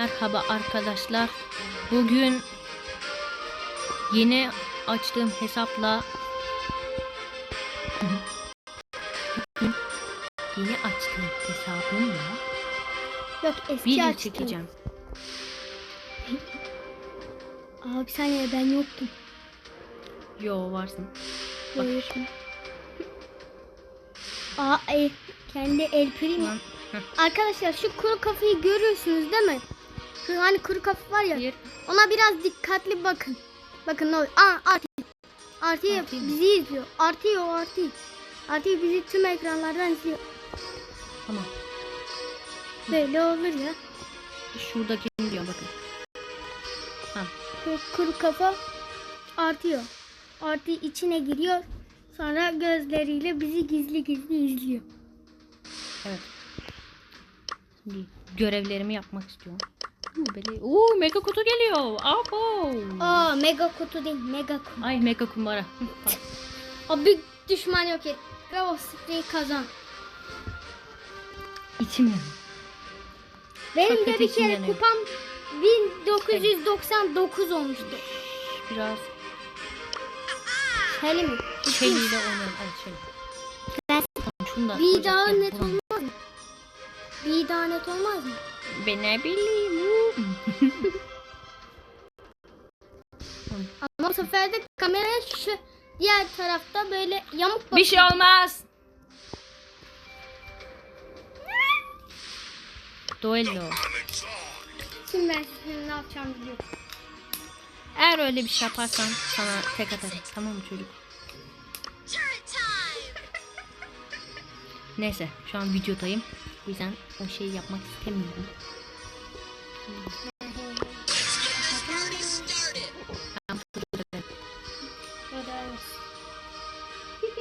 Merhaba arkadaşlar. Bugün yeni açtığım hesapla yeni açtığım hesabımla Yok eski video açtım. çekeceğim. Aa bir saniye ben yoktum. Yo varsın. Yokum. Aa e, kendi el prim. Lan, heh, Arkadaşlar şu kuru kafayı görüyorsunuz değil mi? Hani kuru kafa var ya. Hayır. Ona biraz dikkatli bakın. Bakın ne oluyor? Aa artı. Artı Artı mı? bizi izliyor. Artı o artı. Artı bizi tüm ekranlardan izliyor. Tamam. Böyle olur ya. Şuradaki diyor bakın. Ha. Bu kuru kafa artıyor. Artı içine giriyor. Sonra gözleriyle bizi gizli gizli izliyor. Evet. Şimdi görevlerimi yapmak istiyorum. Böyle... Oo mega kutu geliyor. Abo. Aa mega kutu değil mega kutu. Ay mega kumbara. Büyük düşman yok et. Ve o spreyi kazan. İçim yanıyor. Benim Çok de bir kere yanıyor. kupam 1999 olmuştu. Biraz Hele mi? oynayalım. Şey. Ben- Şunu da Bir daha net olmaz mı? Bir daha net olmaz mı? Ben ne bileyim. Bu sefer de kamera şu diğer tarafta böyle yamuk bir şey olmaz. Duello. Şimdi ben senin ne yapacağımı biliyorum. Eğer öyle bir şey yaparsan sana tek atarım. Tamam mı çocuk? Neyse şu an videodayım. Bu yüzden o şeyi yapmak istemiyorum.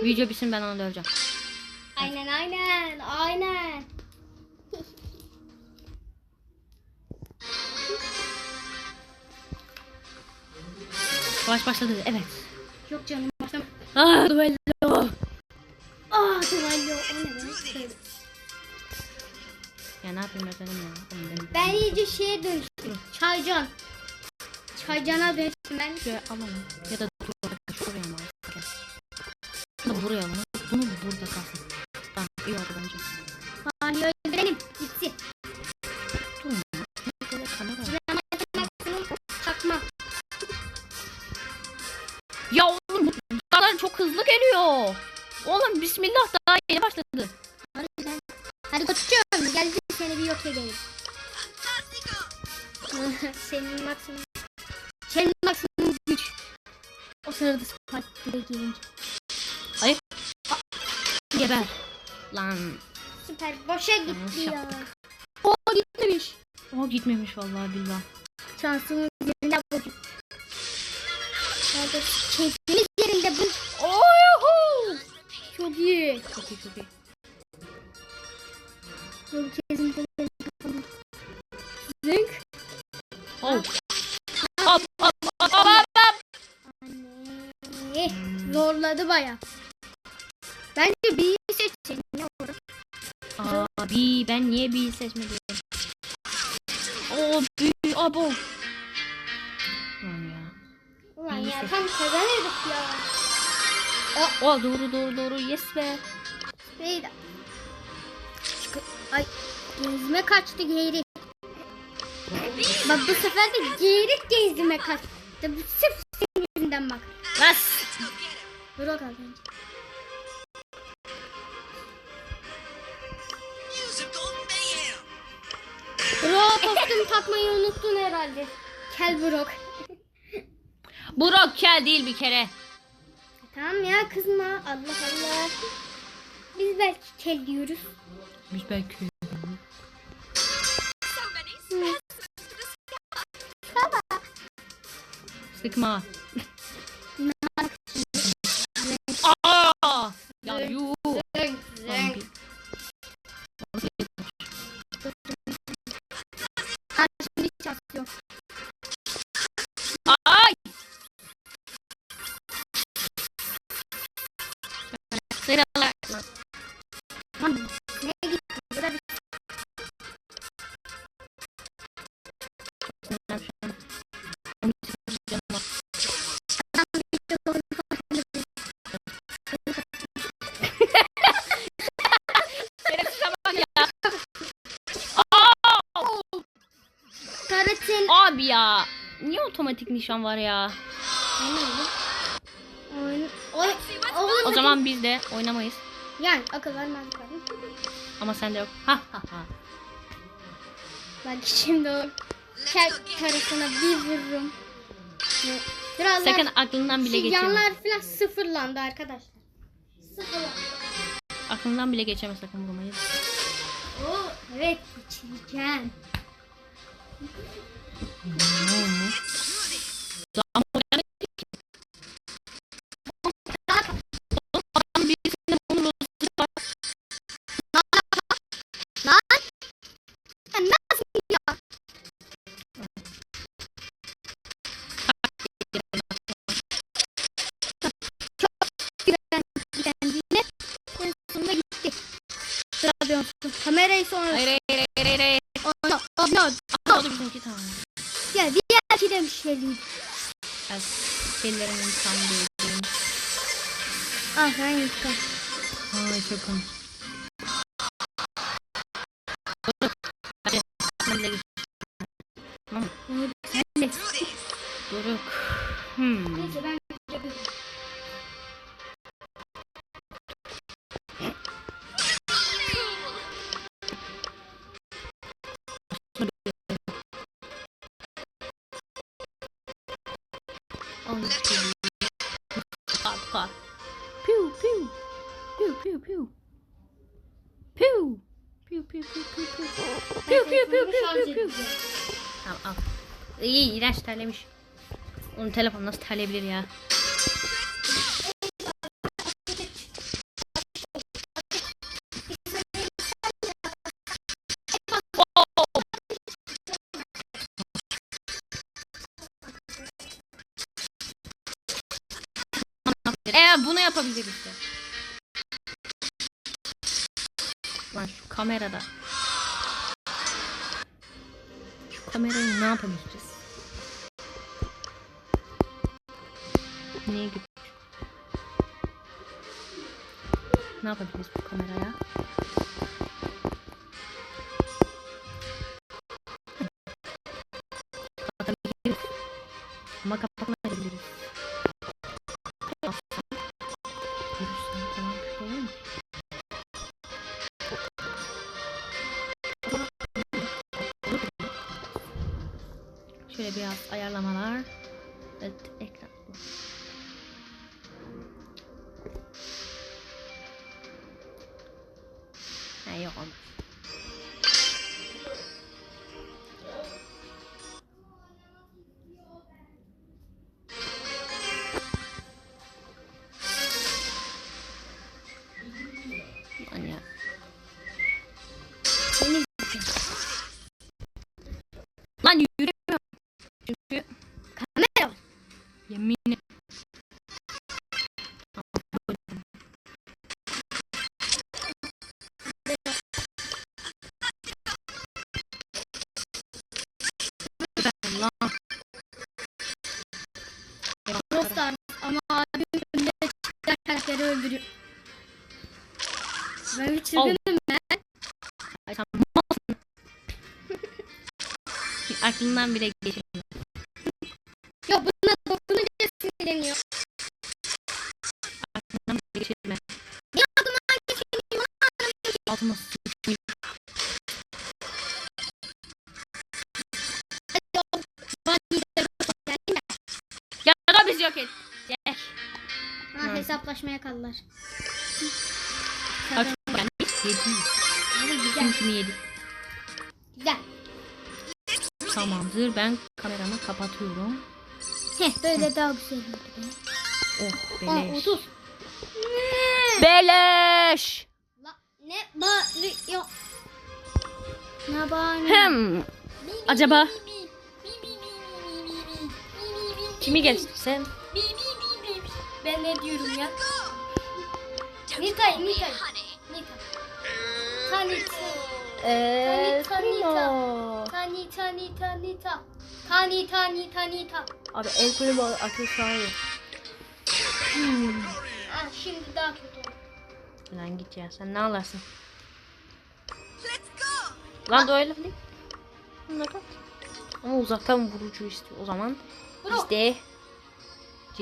Video bitsin ben onu döveceğim. Aynen aynen aynen. Savaş başladı. Evet. Yok canım başlam. Ah duello. Aa duvallo o ne be? Ya ne yapayım efendim ya? Ben iyice şeye dönüştüm. Çaycan. Çaycana dönüştüm ben. Şuraya alalım. Ya da Ya oğlum bu dağlar çok hızlı geliyor. Oğlum bismillah daha yeni başladı. Harbiden. Hadi koçum geldi seni bir yok edelim. Senin maksimum. Senin maksimum güç. O sırada Spike bile gelince. Hayır. Geber. Lan. Süper boşa gitti ya. O gitmemiş. O gitmemiş vallahi billah. Şansımız yerinde bugün. Nerede? Keyfimiz yerinde bu. Oho! Çok iyi. Çok iyi çok iyi. Çok kesinlikle. Zınk. Oh. Hop hop hop hop hop. Anne. Zorladı baya. Bence bir seçsin. Ne olur? Abi ben niye bir seçmedim? O büyük abo. Ulan İyi ya ya. O doğru doğru doğru yes be. Neydi? Ay gezme kaçtı geyrik. Bak bu sefer de geyrik gezme kaçtı. Bu sırf senin yüzünden bak. Bas. Bırak az önce. Bro kostüm takmayı unuttun herhalde. Kel Burak kel değil bir kere. Tamam ya kızma. Allah Allah. Biz belki kel diyoruz. Biz belki. Sıkma. Ya. Niye otomatik nişan var ya? Oyun, oy, O zaman biz de oynamayız. yani akıl vermez kardeşim. Ama sende yok. Ha ha ha. Bak şimdi o kel tarafına bir vururum. Biraz Sakın aklından bile geçirme. yanlar falan sıfırlandı arkadaşlar. Sıfırlandı. Aklından bile geçeme sakın vurmayı. Oo, evet geçireceğim. Lan! Ah ben yıkam. Piu piu piu. Piu. Piu piu piu piu piu. Piu piu piu piu piu. Tamam al. İyi iğrenç terlemiş. Onun telefonu nasıl terleyebilir ya? Evet bunu yapabilir işte. Kamerada. Şu kamerayı ne yapabiliriz? Niye git? Ne yapabiliriz bu kameraya? Ama kapatmayabiliriz. Şöyle biraz ayarlamalar. Evet, karakteri öldürüyor. Ben bir çılgınım ben. Ay sen malsın. Aklından bile geçirmiyor. Ya buna dokununca sinirleniyor. Aklından bile geçirme. Ya aklımdan geçmiyor. Altıma mi? Ya da biz yok et. Hesaplaşmaya kaldılar. Kaç gelmiş? Yedi. Kim güzel. kimi yedi? Güzel. Tamamdır. Ben kameramı kapatıyorum. Heh böyle daha güzel oldu. Oh Aa, beleş. 30. Beleş. La, ne bağırıyor? Ne bağırıyor? Hem. Acaba kimi geçsem? Ben ne diyorum ya? Nitay, Nitay. Nita. Tanita. Eee Tanita. Tanita, Nita, Nita. Tanita, Nita, Nita. Abi el kulübü aksesuarı. Hmm. Ah, şimdi daha kötü. Lan git ya sen ne alırsın? Lan da öyle değil. Ne kat? Ama uzaktan vurucu istiyor. O zaman Bro. biz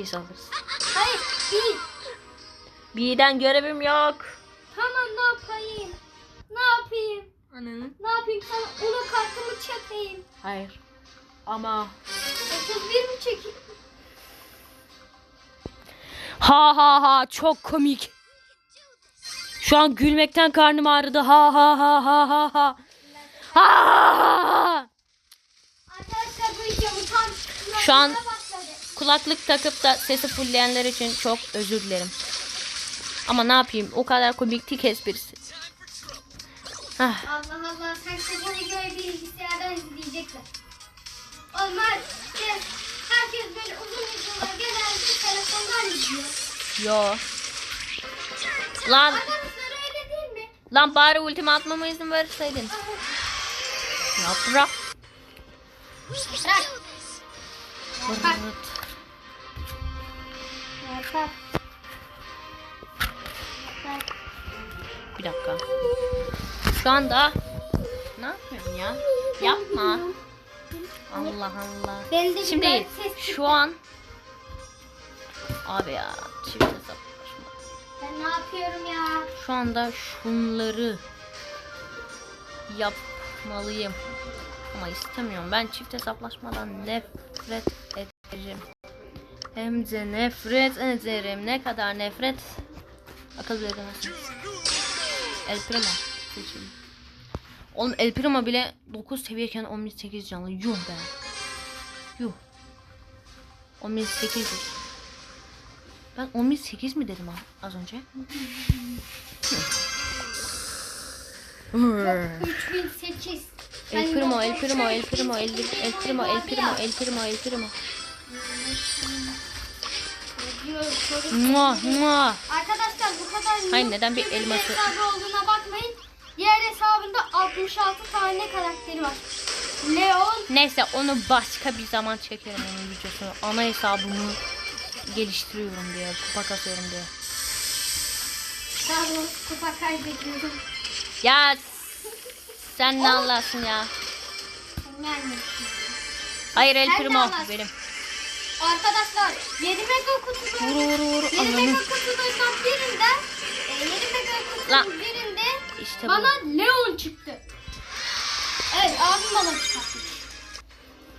CS alırız. Hayır değil. Birden görevim yok. Tamam ne yapayım? Ne yapayım? Ananın. Ne yapayım sana ona kartımı çekeyim. Hayır. Ama 31 mi çekeyim? ha ha ha çok komik. Şu an gülmekten karnım ağrıdı. Ha ha ha ha ha ha. Ha! Arkadaşlar bu videomu tam Şu an-. Kulaklık takıp da sesi fullleyenler için çok özür dilerim. Ama ne yapayım? O kadar komikti ki esprisi. Ah, Allah Allah sen bu videoyu bilgisayardan izleyecekler. Onlar işte herkes böyle uzun videolar genelde telefondan izliyor. yo. Lan, lan bari ultimi atmama izin verseydin. Yaprak. Bırak. Yapar. Yapar. Yapar. Bir dakika. Şu anda ne yapıyorsun ya? Yapma. Allah Allah. Şimdi şu an abi ya çift hesaplaşma. Ben ne yapıyorum ya? Şu anda şunları yapmalıyım. Ama istemiyorum. Ben çift hesaplaşmadan nefret ederim. Hem de nefret ederim. Ne kadar nefret akıl bile edemezsiniz. El Primo seçeyim. Oğlum El Primo bile 9 seviyeyken 18 canlı. Yuh be. Yuh. 10800. Ben 108 mi dedim az önce? 3008. El primo, el primo, el primo, el, el primo, el primo, el primo, el primo. Mua, mua. Arkadaşlar bu kadar Hayır, neden bir elması- hesabı olduğuna bakmayın. Diğer hesabında 66 tane karakteri var. Leon, Neyse onu başka bir zaman çekerim onun videosunu. Ana hesabımı geliştiriyorum diye, kupa kasıyorum diye. Carlos kupa kaybediyorum. Ya sen ne anlarsın ya? Hayır el primo benim. Arkadaşlar 7 mega kutusu. Vur vur vur 7 ananı. mega kutularından birinde e, 7 mega kutunun Lan. birinde İşte bu. bana Leon çıktı. Evet abim bana çıkartmış.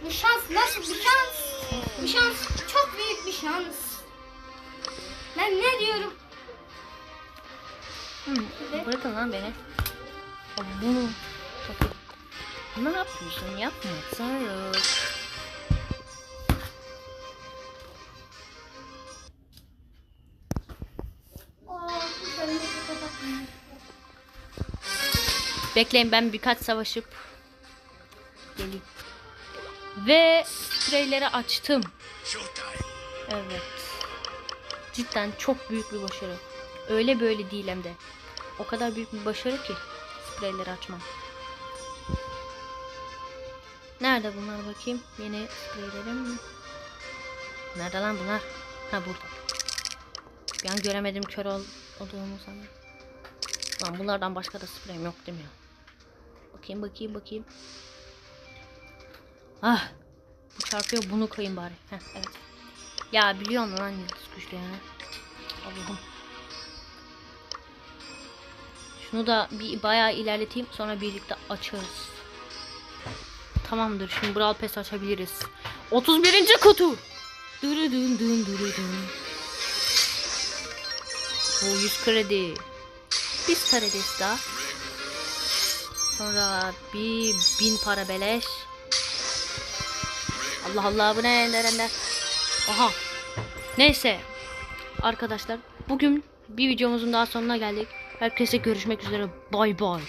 Bu şans nasıl bir şans? Bu şans çok büyük bir şans. Ben ne diyorum? Hı, bırakın lan beni. Bunu ne yapıyorsun? Yapma. Sarı. Bekleyin ben birkaç savaşıp geleyim. Ve spreyleri açtım. Evet. Cidden çok büyük bir başarı. Öyle böyle değil hem de. O kadar büyük bir başarı ki spreyleri açmam. Nerede bunlar bakayım? Yeni spreylerim. Nerede lan bunlar? Ha burada. Bir an göremedim kör ol olduğumu sandım. Lan bunlardan başka da spreyim yok değil ya? Bakayım bakayım bakayım. Ah. Bu çarpıyor bunu koyayım bari. Heh, evet. Ya biliyorum lan yıldız güçlü yani. Allah'ım. Şunu da bir bayağı ilerleteyim sonra birlikte açarız. Tamamdır şimdi Brawl Pass açabiliriz. 31. kutu. Dırı dın dın dırı dın. O 100 kredi. Bir karidesi daha. Sonra bir bin para beleş. Allah Allah bu ne ender. Aha. Neyse. Arkadaşlar bugün bir videomuzun daha sonuna geldik. Herkese görüşmek üzere. Bay bay.